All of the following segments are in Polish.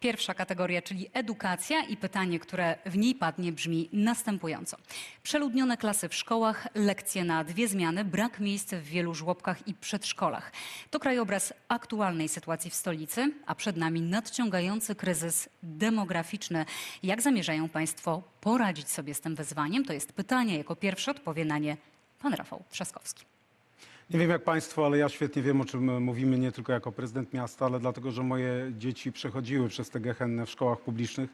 Pierwsza kategoria, czyli edukacja i pytanie, które w niej padnie brzmi następująco. Przeludnione klasy w szkołach, lekcje na dwie zmiany, brak miejsc w wielu żłobkach i przedszkolach. To krajobraz aktualnej sytuacji w stolicy, a przed nami nadciągający kryzys demograficzny. Jak zamierzają Państwo poradzić sobie z tym wyzwaniem? To jest pytanie. Jako pierwszy odpowie na nie pan Rafał Trzaskowski. Nie wiem jak Państwo, ale ja świetnie wiem, o czym mówimy, nie tylko jako prezydent miasta, ale dlatego, że moje dzieci przechodziły przez tę gehennę w szkołach publicznych,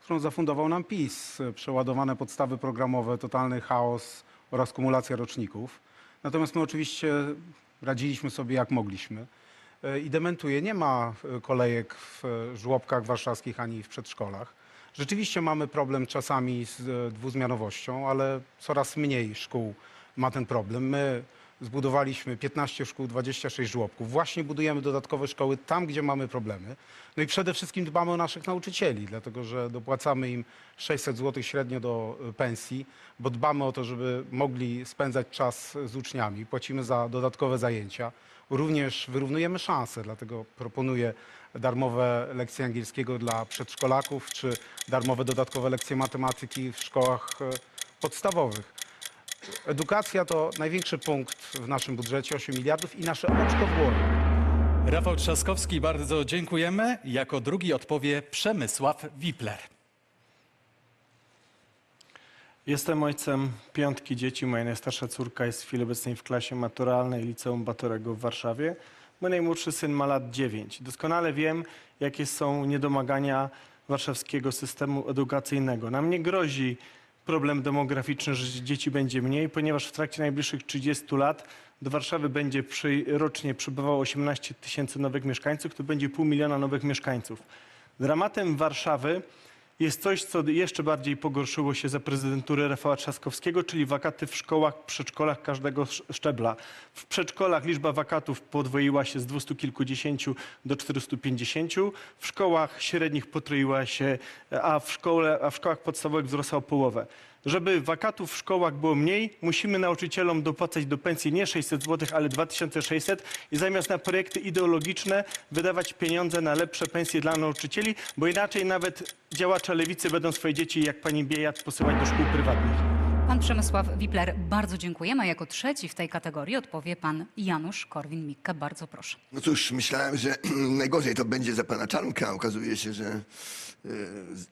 którą zafundował nam PiS. Przeładowane podstawy programowe, totalny chaos oraz kumulacja roczników. Natomiast my oczywiście radziliśmy sobie jak mogliśmy. E, I dementuję, nie ma e, kolejek w e, żłobkach warszawskich ani w przedszkolach. Rzeczywiście mamy problem czasami z e, dwuzmianowością, ale coraz mniej szkół ma ten problem. My zbudowaliśmy 15 szkół, 26 żłobków. Właśnie budujemy dodatkowe szkoły tam, gdzie mamy problemy. No i przede wszystkim dbamy o naszych nauczycieli, dlatego że dopłacamy im 600 zł średnio do e, pensji, bo dbamy o to, żeby mogli spędzać czas z uczniami. Płacimy za dodatkowe zajęcia. Również wyrównujemy szanse, dlatego proponuję darmowe lekcje angielskiego dla przedszkolaków, czy darmowe dodatkowe lekcje matematyki w szkołach e, podstawowych. Edukacja to największy punkt w naszym budżecie, 8 miliardów i nasze oczko w głowie. Rafał Trzaskowski, bardzo dziękujemy. Jako drugi odpowie Przemysław Wipler. Jestem ojcem piątki dzieci. Moja najstarsza córka jest w chwili obecnej w klasie maturalnej Liceum Batorego w Warszawie. Mój najmłodszy syn ma lat 9. Doskonale wiem, jakie są niedomagania warszawskiego systemu edukacyjnego. Nam nie grozi problem demograficzny, że dzieci będzie mniej, ponieważ w trakcie najbliższych 30 lat do Warszawy będzie przy, rocznie przybywało 18 tysięcy nowych mieszkańców, to będzie pół miliona nowych mieszkańców. Dramatem Warszawy jest coś, co jeszcze bardziej pogorszyło się za prezydentury Rafała Trzaskowskiego, czyli wakaty w szkołach, przedszkolach każdego sz- szczebla. W przedszkolach liczba wakatów podwoiła się z dwustu kilkudziesięciu do 450, w szkołach średnich potroiła się, a w, szkole, a w szkołach podstawowych wzrosła o połowę. Żeby wakatów w szkołach było mniej, musimy nauczycielom dopłacać do pensji nie 600 zł, ale 2600 i zamiast na projekty ideologiczne wydawać pieniądze na lepsze pensje dla nauczycieli, bo inaczej nawet działacze lewicy będą swoje dzieci, jak pani Biejat, posyłać do szkół prywatnych. Pan Przemysław Wipler, bardzo dziękujemy. Jako trzeci w tej kategorii odpowie pan Janusz Korwin-Mikke. Bardzo proszę. No cóż, myślałem, że najgorzej to będzie za pana Czarnka. Okazuje się, że y,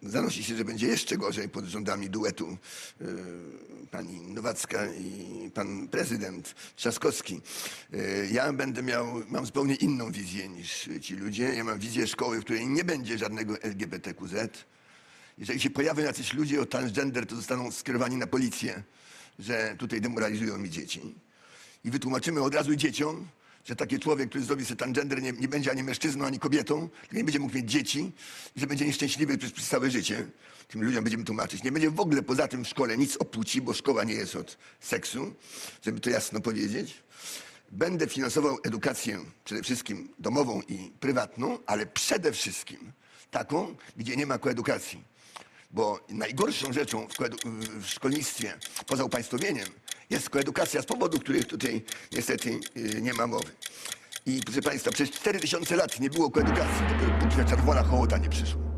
zanosi się, że będzie jeszcze gorzej pod rządami duetu y, pani Nowacka i pan prezydent Trzaskowski. Y, ja będę miał, mam zupełnie inną wizję niż ci ludzie. Ja mam wizję szkoły, w której nie będzie żadnego LGBTQZ. Jeżeli się pojawią jacyś ludzie o transgender, to zostaną skierowani na policję, że tutaj demoralizują mi dzieci. I wytłumaczymy od razu dzieciom, że taki człowiek, który zrobi sobie transgender, nie, nie będzie ani mężczyzną, ani kobietą, nie będzie mógł mieć dzieci i że będzie nieszczęśliwy przez, przez całe życie. Tym ludziom będziemy tłumaczyć. Nie będzie w ogóle poza tym w szkole nic o płci, bo szkoła nie jest od seksu, żeby to jasno powiedzieć. Będę finansował edukację przede wszystkim domową i prywatną, ale przede wszystkim taką, gdzie nie ma koedukacji. Bo najgorszą rzeczą w, szkolnictwie, poza upaństwowieniem, jest koedukacja z powodów, których tutaj niestety yy, nie ma mowy. I proszę Państwa, przez 4000 lat nie było koedukacji, dopiero póki czerwona hołota nie przyszła.